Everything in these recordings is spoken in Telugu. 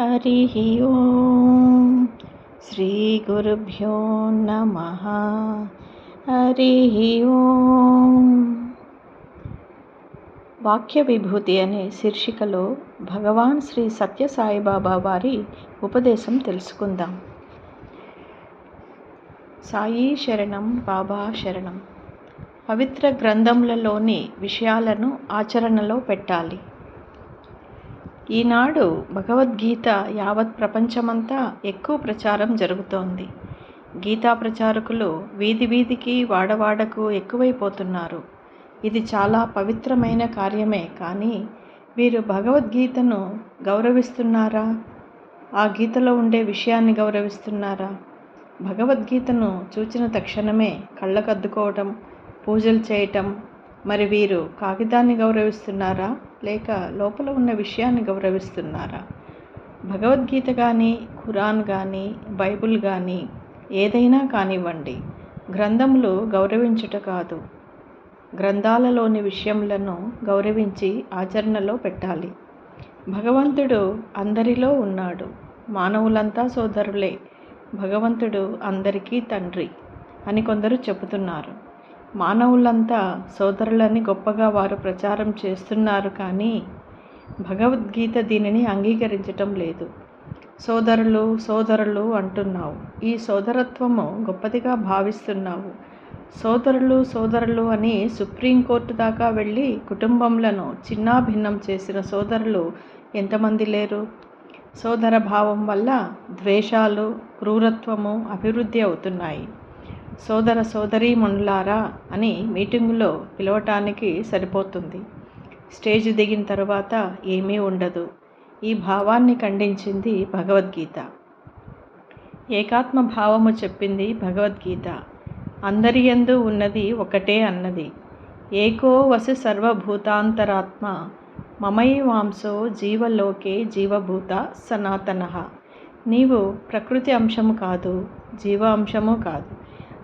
హరి ఓం. శ్రీ గురుభ్యో నమ. హరి ఓం. వాక్య విభూతి అనే శీర్షికలో భగవాన్ శ్రీ సత్య సాయిబాబా వారి ఉపదేశం తెలుసుకుందాం. సాయి శరణం బాబా శరణం. పవిత్ర గ్రంథములలోని విషయాలను ఆచరణలో పెట్టాలి. ఈనాడు భగవద్గీత యావత్ ప్రపంచమంతా ఎక్కువ ప్రచారం జరుగుతోంది. గీతా ప్రచారకులు వీధి వీధికి వాడవాడకు ఎక్కువైపోతున్నారు. ఇది చాలా పవిత్రమైన కార్యమే కానీ వీరు భగవద్గీతను గౌరవిస్తున్నారా? ఆ గీతలో ఉండే విషయాన్ని గౌరవిస్తున్నారా? భగవద్గీతను చూచిన తక్షణమే కళ్ళకద్దుకోవటం పూజలు చేయటం మరి వీరు కాగితాన్ని గౌరవిస్తున్నారా? లేక లోపల ఉన్న విషయాన్ని గౌరవిస్తున్నారా? భగవద్గీత కానీ ఖురాన్ కానీ బైబుల్ కానీ ఏదైనా కానివ్వండి గ్రంథములు గౌరవించుట కాదు. గ్రంథాలలోని విషయములను గౌరవించి ఆచరణలో పెట్టాలి. భగవంతుడు అందరిలో ఉన్నాడు. మానవులంతా సోదరులే. భగవంతుడు అందరికీ తండ్రి అని కొందరు చెబుతున్నారు. మానవులంతా సోదరులని గొప్పగా వారు ప్రచారం చేస్తున్నారు కానీ భగవద్గీత దీనిని అంగీకరించటం లేదు. సోదరులు సోదరులు అంటున్నావు. ఈ సోదరత్వము గొప్పదిగా భావిస్తున్నావు. సోదరులు సోదరులు అని సుప్రీంకోర్టు దాకా వెళ్ళి కుటుంబంలను చిన్నాభిన్నం చేసిన సోదరులు ఎంతమంది లేరు? సోదర భావం వల్ల ద్వేషాలు క్రూరత్వము అభివృద్ధి అవుతున్నాయి. సోదర సోదరీమణులారా అని మీటింగులో పిలవటానికి సరిపోతుంది. స్టేజ్ దిగిన తర్వాత ఏమీ ఉండదు. ఈ భావాన్ని ఖండించింది భగవద్గీత. ఏకాత్మ భావము చెప్పింది భగవద్గీత. అందరి ఎందు ఉన్నది ఒకటే అన్నది. ఏకో వసి సర్వభూతాంతరాత్మ మమైవాంసో జీవలోకే జీవభూత సనాతన. నీవు ప్రకృతి అంశము కాదు జీవ అంశము కాదు.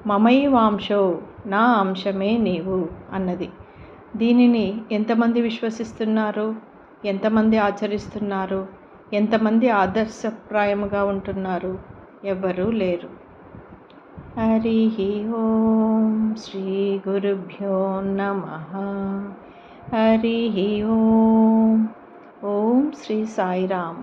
మమై వాంశో నా అంశమే నీవు అన్నది. దీనిని ఎంతమంది విశ్వసిస్తున్నారు ఎంతమంది ఆచరిస్తున్నారు ఎంతమంది ఆదర్శప్రాయముగా ఉంటున్నారు ఎవ్వరూ లేరు. హరి ఓం శ్రీ గురుభ్యో నమ. హరి ఓం. ఓం శ్రీ సాయిరామ్.